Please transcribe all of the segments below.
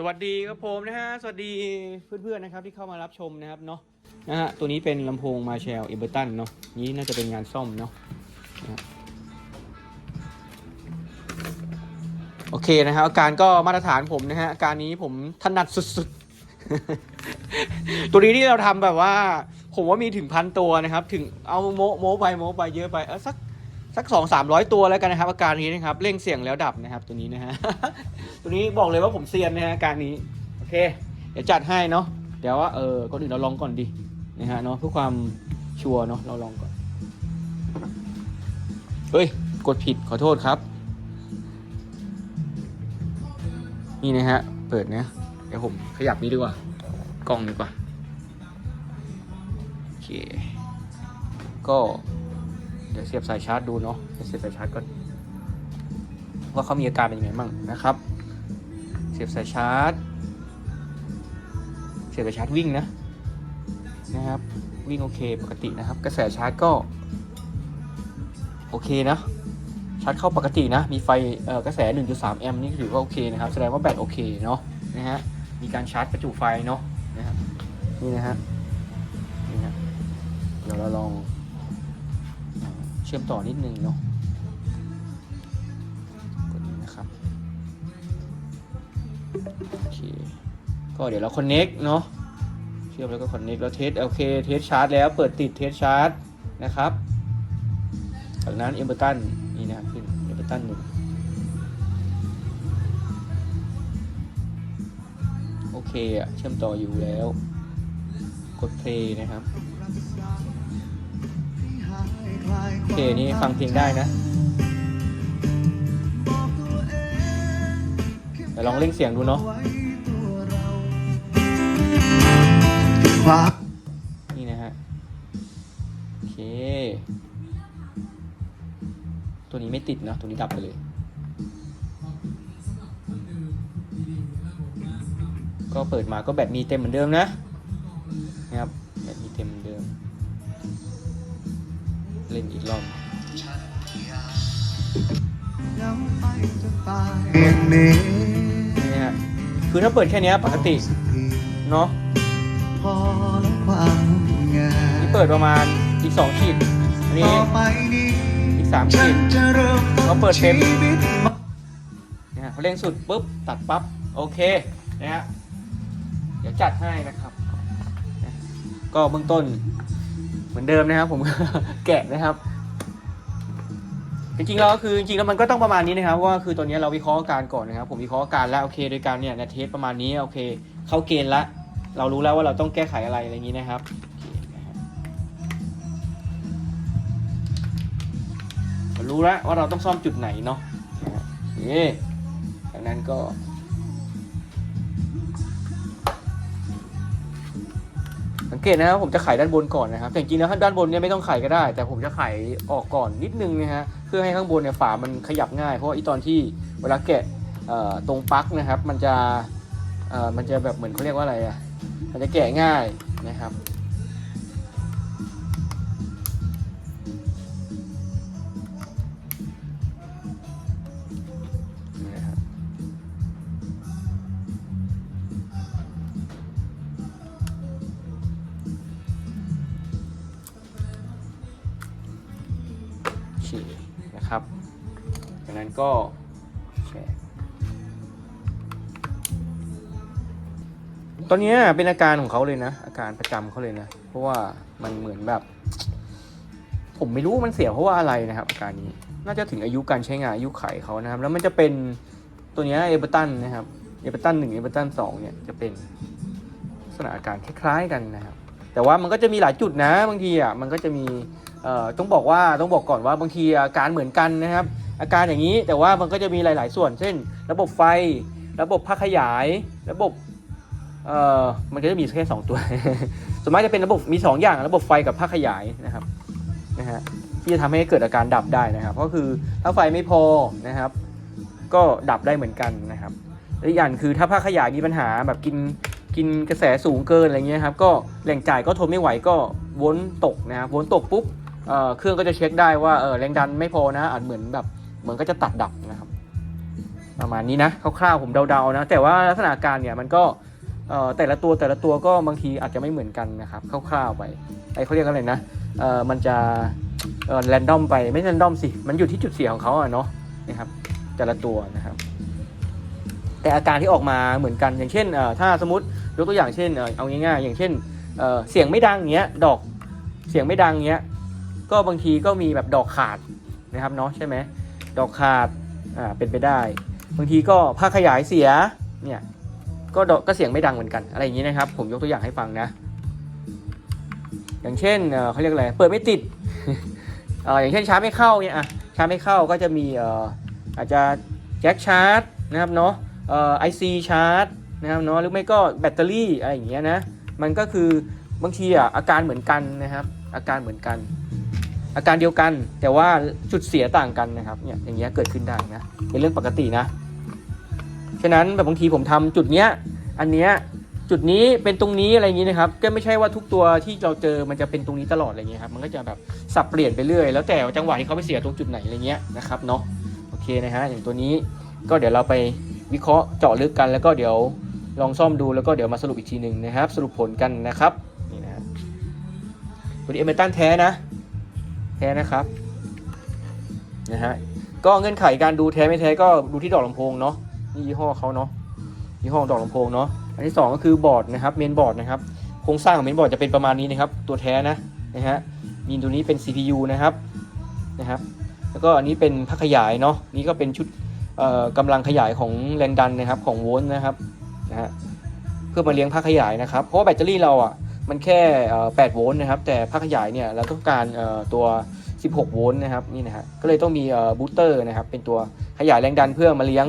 สวัสดีครับผมนะฮะ สวัสดีเพื่อนๆนะครับที่เข้ามารับชมนะครับเนาะนะฮะตัวนี้เป็นลำโพงมาแชลเอเบอร์ตันเนาะนี้น่าจะเป็นงานซ่อมเนาะโอเคนะครับอาการก็มาตรฐานผมนะฮะอาการนี้ผมถนัดสุดๆ ตัวนี้ที่เราทำแบบว่า ผมว่ามีถึงพันตัวนะครับ ถึงเอาโมโมไปโมไปเยอะไปเออสัก สักสองสามร้อยตัวแล้วกันนะครับอาการนี้นะครับเร่งเสียงแล้วดับนะครับตัวนี้นะฮะ ตัวนี้บอกเลยว่าผมเซียนนะฮะอาการนี้ โอเค เดี๋ยวจัดให้เนาะเดี๋ยวว่าเออก่อนอื่นเราลองก่อนดีนะฮะเนาะเพื่อความชัวร์เนาะเราลองก่อนเฮ้ย กดผิดขอโทษครับ นี่นะฮะ เปิดนะเดี๋ยวผมขยับนี้ดีกว่า กล้องดีกว่าโอเคก็ เดี๋ยวเสียบสายชาร์จดูเนาะเสียบสายชาร์จก่อนว่าเขามีอาการเป็นยังไงบ้างนะครับ เสียบสายชาร์จ เสียบสายชาร์จวิ่งนะนะครับวิ่งโอเคปกตินะครับ กระแสชาร์จก็โอเคนะชาร์จเข้าปกตินะ มีไฟกระแส 1.3 แอมป์นี่ถือว่าโอเคนะครับ แสดงว่าแบตโอเคเนาะนะฮะมีการชาร์จประจุไฟเนาะนะครับนี่นะฮะนี่ฮะเดี๋ยวเราลอง เชื่อมต่อนิดนึงเนาะกดนี้นะครับโอเคก็เดี๋ยวเราคอนเน็กเนาะเชื่อมแล้วก็คอนเน็กแล้วเทสโอเคเทสชาร์จแล้วเปิดติดเทสชาร์จนะครับจากนั้นเอเบอร์ตันนี่นะครับขึ้นเอเบอร์ตันหนึ่งโอเคอะเชื่อมต่ออยู่แล้ว กดเพลย์นะครับ โอเคนี่ฟังเพลงได้นะเดี๋ยวลองเล่งเสียงดูเนาะความนี่นะฮะ โอเค ตัวนี้ไม่ติดนะ ตัวนี้ดับไปเลย ก็เปิดมาก็แบตมีเต็มเหมือนเดิมนะ นะครับ แบตมีเต็ม เหมือนเดิมเล่นอีกรอบยังไปจะตายเพียงนี้นี่นะฮะคือถ้าเปิดแค่เนี้ยปกติสัทีเนาะพอแล้วความงานี่นเปิดประมาณอีกสองขีดอันนี้ต่อไปนี้อีกสามฉัขีนดจะเริ่มต้เรานเปิดเต็มชีวิตใหม่นะฮะพอเร่งสุดปุ๊บตัดปั๊บโอเคนะฮะเดี๋ยวจัดให้นะครับนะก็เบื้องต้น เหมือนเดิมนะครับ ผมแกะนะครับ จริงๆแล้วคือจริงๆแล้วมันก็ต้องประมาณนี้นะครับเพราะว่าคือตัวนี้เราวิเคราะห์อาการก่อนนะครับ ผมวิเคราะห์อาการแล้วโอเคโดยการเนี่ยนเทสประมาณนี้โอเค เข้าเกณฑ์ละเรารู้แล้วว่าเราต้องแก้ไขอะไรอะไรอย่างนี้นะครับรู้แล้วว่าเราต้องซ่อมจุดไหนเนาะนะฮะโอเคจากนั้นก็ สังเกตนะครับผมจะไขด้านบนก่อนนะครับแต่จริงๆแล้วด้านบนเนี่ยไม่ต้องไขก็ได้ แต่ผมจะไขออกก่อนนิดนึงนะฮะเพื่อให้ข้างบนเนี่ยฝามันขยับง่าย เพราะว่าอีตอนที่เวลาแกะตรงปลั๊กนะครับ มันจะมันจะแบบเหมือนเขาเรียกว่าอะไรอะมันจะแกะง่ายนะครับ กนั้นก็แชร์ตอนนี้เป็นอาการของเขาเลยนะ อาการประจำเขาเลยนะ เพราะว่ามันเหมือนแบบ ผมไม่รู้มันเสียเพราะว่าอะไรนะครับ อาการนี้น่าจะถึงอายุการใช้งานอายุไขเขานะครับ แล้วมันจะเป็นตัวนี้เอเบอร์ตันนะครับเอเบอร์ตันหนึ่งเอเบอร์ตันสองเนี่ยจะเป็นลักษณะอาการคล้ายๆกันนะครับ แต่ว่ามันก็จะมีหลายจุดนะบางทีอะมันก็จะมีเอ่อต้องบอกว่าต้องบอกก่อนว่าบางทีอาการเหมือนกันนะครับ อาการอย่างนี้แต่ว่ามันก็จะมีหลาย ๆ ส่วน เช่น ระบบไฟ ระบบภาคขยาย ระบบเอ่อมันก็จะมีแค่สองตัว ส่วนมากจะเป็นระบบมี 2 อย่าง ระบบไฟกับภาคขยายนะครับนะฮะที่จะทำให้เกิดอาการดับได้นะครับ ก็คือถ้าไฟไม่พอนะครับ ก็ดับได้เหมือนกันนะครับอีกอย่างคือถ้าภาคขยายมีปัญหาแบบกินกินกระแสสูงเกินอะไรเงี้ยครับก็แหล่งจ่ายก็ทนไม่ไหวก็วนตกนะครับวนตกปุ๊บเเครื่องก็จะเช็คได้ว่าเออแรงดันไม่พอนะอาจเหมือนแบบ มือนก็จะตัดดับนะครับ ประมาณนี้นะคร่าวๆผมเดาๆนะ แต่ว่าลักษณะการเนี่ยมันก็แต่ละตัวแต่ละตัวก็บางทีอาจจะไม่เหมือนกันนะครับคร่าวๆไปไอเขาเรียกอะไรนะเออมันจะเออแรนดอมไปไม่แรนดอมสิมันอยู่ที่จุดเสียของเขาอะเนาะนะครับแต่ละตัวนะครับ แต่อาการที่ออกมาเหมือนกันอย่างเช่นเออถ้าสมมติยกตัวอย่างเช่นเอาง่ายๆอย่างเช่นเออเสียงไม่ดังเงี้ยดอกเสียงไม่ดังเงี้ยก็บางทีก็มีแบบดอกขาดนะครับเนาะใช่ไหม ดอกขาดอ่าเป็นไปได้ บางทีก็ภาขยายเสียเนี่ยก็ดอกก็เสียงไม่ดังเหมือนกันอะไรอย่างนี้นะครับ ผมยกตัวอย่างให้ฟังนะ อย่างเช่นเขาเรียกอะไรเปิดไม่ติดอย่างเช่นชาร์จไม่เข้าเนี่ยอะชาร์จไม่เข้าก็จะมีอาจจะแจ็คชาร์จนะครับเนาะไอซีชาร์จนะครับเนาะหรือไม่ก็แบตเตอรี่อะไรอย่างเงี้ยนะมันก็คือบางทีอะอาการเหมือนกันนะครับ อาการเหมือนกัน อาการเดียวกันแต่ว่าจุดเสียต่างกันนะครับเนี่ยอย่างเงี้ยเกิดขึ้นได้นะเป็นเรื่องปกตินะ ฉะนั้นแบบบางทีผมทำจุดเนี้ยอันเนี้ยจุดนี้เป็นตรงนี้อะไรอย่างนี้นะครับ ก็ไม่ใช่ว่าทุกตัวที่เราเจอมันจะเป็นตรงนี้ตลอดอะไรเงี้ยครับมันก็จะแบบสับเปลี่ยนไปเรื่อยแล้วแต่จังหวะที่เขาไปเสียตรงจุดไหนอะไรเงี้ยนะครับเนาะโอเคนะฮะอย่างตัวนี้ก็เดี๋ยวเราไปวิเคราะห์เจาะลึกกันแล้วก็เดี๋ยวลองซ่อมดูแล้วก็เดี๋ยวมาสรุปอีกทีหนึ่งนะครับ สรุปผลกันนะครับนี่นะฮะตัวนี้เอเมตันแท้นะ แท้นะครับนะฮะก็เงื่อนไขการดูแท้ไม่แท้ก็ดูที่ดอกลำโพงเนาะนี่ยี่ห้อเขาเนาะยี่ห้อดอกลำโพงเนาะอันที่สองก็คือบอร์ดนะครับเมนบอร์ดนะครับโครงสร้างของเมนบอร์ดจะเป็นประมาณนี้นะครับ ตัวแท้นะนะฮะมีตัวนี้เป็น CPU นะครับนะครับ แล้วก็อันนี้เป็นพักขยายเนาะนี่ก็เป็นชุดเอ่อกำลังขยายของแรงดันนะครับของโวลต์นะครับนะฮะเพื่อมาเลี้ยงภาคขยายนะครับ เพราะว่าแบตเตอรี่เราอะ มันแค่ 8 โวลต์นะครับ แต่ภาคขยายเนี่ยเราต้องการตัว 16 โวลต์นะครับนี่นะฮะก็เลยต้องมีบูสเตอร์นะครับเป็นตัวขยายแรงดันเพื่อมาเลี้ยง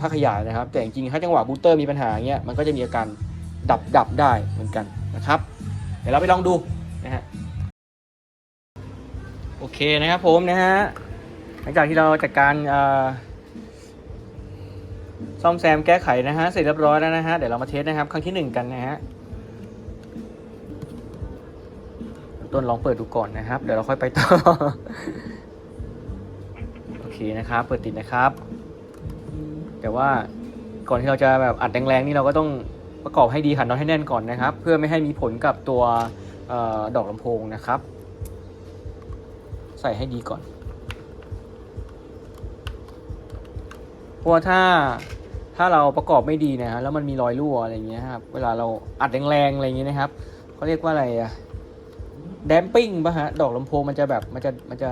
ภาคขยายนะครับ แต่จริงๆถ้าจังหวะบูสเตอร์มีปัญหาเงี้ยมันก็จะมีอาการดับดับได้เหมือนกันนะครับ เดี๋ยวเราไปลองดูนะฮะโอเคนะครับผมนะฮะหลังจากที่เราจัดการซ่อมแซมแก้ไขนะฮะเสร็จเรียบร้อยแล้วนะฮะเดี๋ยวเรามาเทสนะครับ ครั้งที่หนึ่งกันนะฮะ ต้นลองเปิดดูก่อนนะครับ เดี๋ยวเราค่อยไปต่อ โอเคนะครับ เปิดติดนะครับ แต่ว่าก่อนที่เราจะแบบอัดแรงๆนี่เราก็ต้องประกอบให้ดีขันน็อตให้แน่นก่อนนะครับ เพื่อไม่ให้มีผลกับตัวออดอกลำโพงนะครับ ใส่ให้ดีก่อนเพราะถ้าถ้าเราประกอบไม่ดีนะฮะแล้วมันมีรอยรั่วอะไรอย่างเงี้ยครับ เวลาเราอัดแรงๆอะไรอย่างเงี้ยนะครับเขาเรียกว่าอะไรอะ แดมปิ้งป่ะฮะ ดอกลำโพงมันจะแบบมันจะมันจะ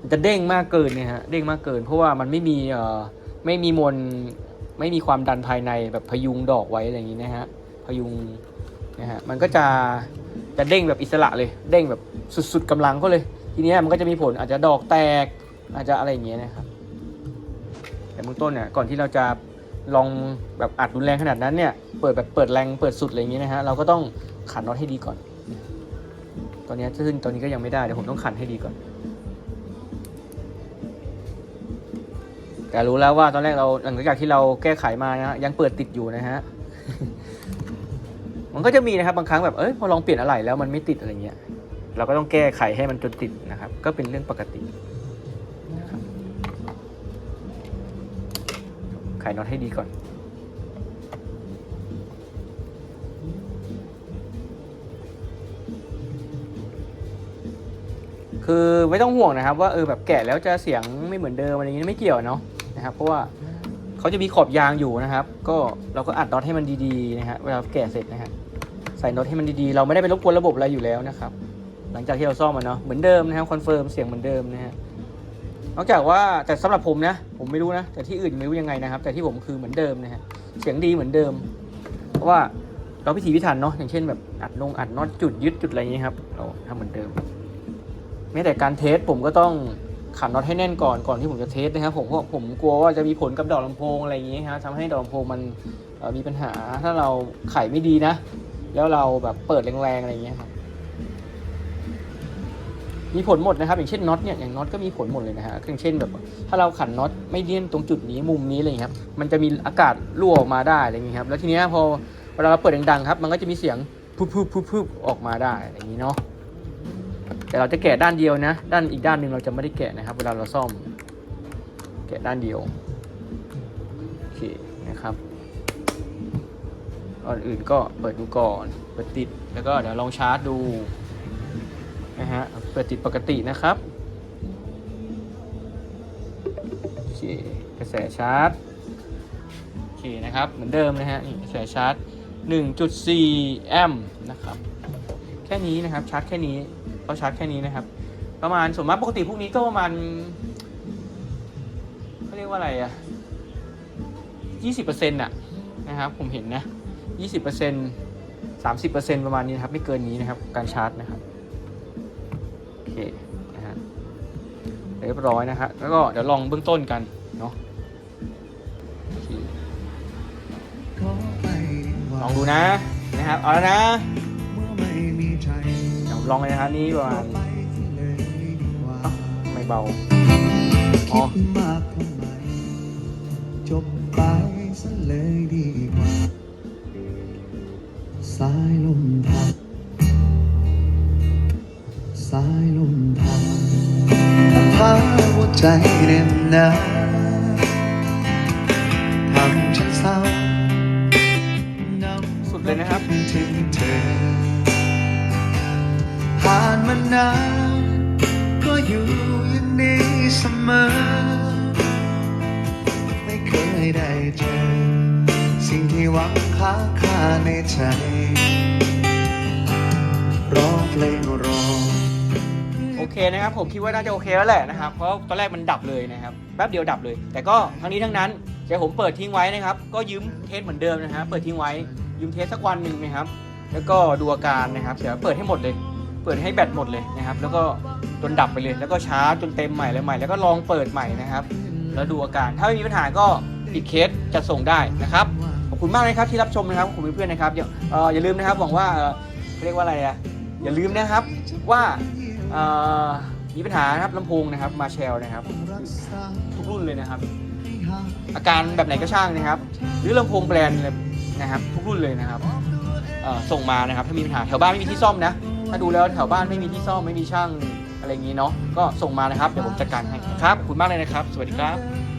มันจะเด้งมากเกินเนี่ยฮะ เด้งมากเกิน เพราะว่ามันไม่มีเอ่อไม่มีมวลไม่มีความดันภายในแบบพยุงดอกไว้อะไรอย่างนี้นะฮะ พยุงนะฮะ มันก็จะจะเด้งแบบอิสระเลย เด้งแบบสุดๆกำลังก็เลย ทีเนี้ยมันก็จะมีผลอาจจะดอกแตกอาจจะอะไรอย่างเงี้ยนะครับ แต่เบื้องต้นเนี่ยก่อนที่เราจะลองแบบอัดรุนแรงขนาดนั้นเนี่ย เปิดแบบเปิดแรงเปิดสุดอะไรอย่างเงี้ยนะฮะ เราก็ต้องขันน็อตให้ดีก่อน ตอนนี้ซึ่งตอนนี้ก็ยังไม่ได้เดี๋ยวผมต้องขันให้ดีก่อน แต่รู้แล้วว่าตอนแรกเราหลังจากที่เราแก้ไขมานะฮะยังเปิดติดอยู่นะฮะมันก็จะมีนะครับบางครั้งแบบเอ้ยพอลองเปลี่ยนอะไรแล้วมันไม่ติดอะไรเงี้ยเราก็ต้องแก้ไขให้มันจนติดนะครับ ก็เป็นเรื่องปกติไขน็อตให้ดีก่อน คือไม่ต้องห่วงนะครับ ว่าเออแบบแกะแล้วจะเสียงไม่เหมือนเดิมอะไรอย่างนี้ไม่เกี่ยวเนาะนะครับ เพราะว่าเขาจะมีขอบยางอยู่นะครับ ก็เราก็อัดน็อตให้มันดีๆนะฮะเวลาแกะเสร็จนะฮะใส่น็อตให้มันดีๆ เราไม่ได้ไปรบกวนระบบอะไรอยู่แล้วนะครับ หลังจากที่เราซ่อมมันเนาะเหมือนเดิมนะครับคอนเฟิร์มเสียงเหมือนเดิมนะฮะนอกจากว่าแต่สำหรับผมนะ ผมไม่รู้นะ แต่ที่อื่นไม่รู้ยังไงนะครับ แต่ที่ผมคือเหมือนเดิมนะฮะเสียงดีเหมือนเดิม เพราะว่าเราพิถีพิถันเนาะอย่างเช่นแบบอัดลงอัดน็อตจุดยึดจุดอะไรอย่างนี้ครับเราทำเหมือนเดิม แม้แต่การเทสผมก็ต้องขันน็อตให้แน่นก่อนก่อนที่ผมจะเทสนะครับผมเพราะผมกลัวว่าจะมีผลกับดอกลำโพงอะไรอย่างนี้ฮะทำให้ดอกลำโพงมันมีปัญหาถ้าเราไขไม่ดีนะ แล้วเราแบบเปิดแรงๆอะไรอย่างเงี้ยครับมีผลหมดนะครับ อย่างเช่นน็อตเนี่ยอย่างน็อตก็มีผลหมดเลยนะฮะอย่างเช่นแบบ ถ้าเราขันน็อตไม่เลี่ยนตรงจุดนี้มุมนี้อะไรอย่างเงี้ยครับมันจะมีอากาศรั่วออกมาได้อะไรอย่างเงี้ยครับแล้วทีเนี้ยพอเวลาเราเปิดดังๆครับ มันก็จะมีเสียงพุบพุบพุบพุบออกมาได้อะไรอย่างนี้เนาะ แต่เราจะแกะด้านเดียวนะ ด้านอีกด้านหนึ่งเราจะไม่ได้แกะนะครับ เวลาเราซ่อม แกะด้านเดียวโอเคนะครับก่อนอื่นก็เปิดดูก่อนเปิดติดแล้วก็เดี๋ยวลองชาร์จดูนะฮะเปิดติดปกตินะครับโอเคกระแสชาร์จโอเคนะครับเหมือนเดิมนะฮะกระแสชาร์จ 1.4 แอมป์นะครับแค่นี้นะครับชาร์จแค่นี้ เขาชาร์จแค่นี้นะครับ ประมาณส่วนมากปกติพวกนี้ก็ประมาณเขาเรียกว่าอะไรอะยี่สิบเปอร์เซ็นต์อะนะครับ ผมเห็นนะยี่สิบเปอร์เซ็นต์สามสิบเปอร์เซ็นต์ประมาณนี้นะครับ ไม่เกินนี้นะครับ การชาร์จนะครับโอเคนะฮะเรียบร้อยนะฮะแล้วก็เดี๋ยวลองเบื้องต้นกันเนาะลองดูนะนะครับ เอาแล้วนะ ลองเลยนะครับนี่ประขอมาณไปที่เลยดีกว่าไม่เบาอ๋อคิดมากทำไมจบไปซะเลยดีกว่าสายลมพัดสายลมพัดพาหัวใจเด่นหนา ผ่านมานานก็อยู่อย่างนี้เสมอ ไม่เคยได้เจอ สิ่งที่หวังค้าคาในใจร้องเพลงรอโอเคนะครับ ผมคิดว่าน่าจะโอเคแล้วแหละนะครับ เพราะตอนแรกมันดับเลยนะครับ แป๊บเดียวดับเลย แต่ก็ทั้งนี้ทั้งนั้นเดี๋ยวผมเปิดทิ้งไว้นะครับ ก็ยืมเทสเหมือนเดิมนะฮะเปิดทิ้งไว้ยืมเทสสักวันหนึ่งนะครับ แล้วก็ดูอาการนะครับ เดี๋ยวเปิดให้หมดเลย เปิดให้แบตหมดเลยนะครับ แล้วก็จนดับไปเลย แล้วก็ชาร์จจนเต็มใหม่แล้วใหม่ แล้วก็ลองเปิดใหม่นะครับ แล้วดูอาการ ถ้าไม่มีปัญหาก็ปิดเคสจะส่งได้นะครับ ขอบคุณมากเลยครับที่รับชมนะครับ ขอบคุณเพื่อนๆนะครับอย่าเอ่ออย่าลืมนะครับหวังว่าเอ่อเขาเรียกว่าอะไรอะอย่าลืมนะครับว่าเอ่อมีปัญหานะครับลำโพงนะครับมาแชลนะครับ ทุกรุ่นเลยนะครับ อาการแบบไหนก็ช่างนะครับ หรือลำโพงแบรนด์เลยนะครับ ทุกรุ่นเลยนะครับเอ่อส่งมานะครับ ถ้ามีปัญหาแถวบ้านไม่มีที่ซ่อมนะ ถ้าดูแล้วแถวบ้านไม่มีที่ซ่อมไม่มีช่างอะไรอย่างนี้เนาะก็ส่งมานะครับเดี๋ยวผมจัดการให้ครับขอบคุณมากเลยนะครับ สวัสดีครับ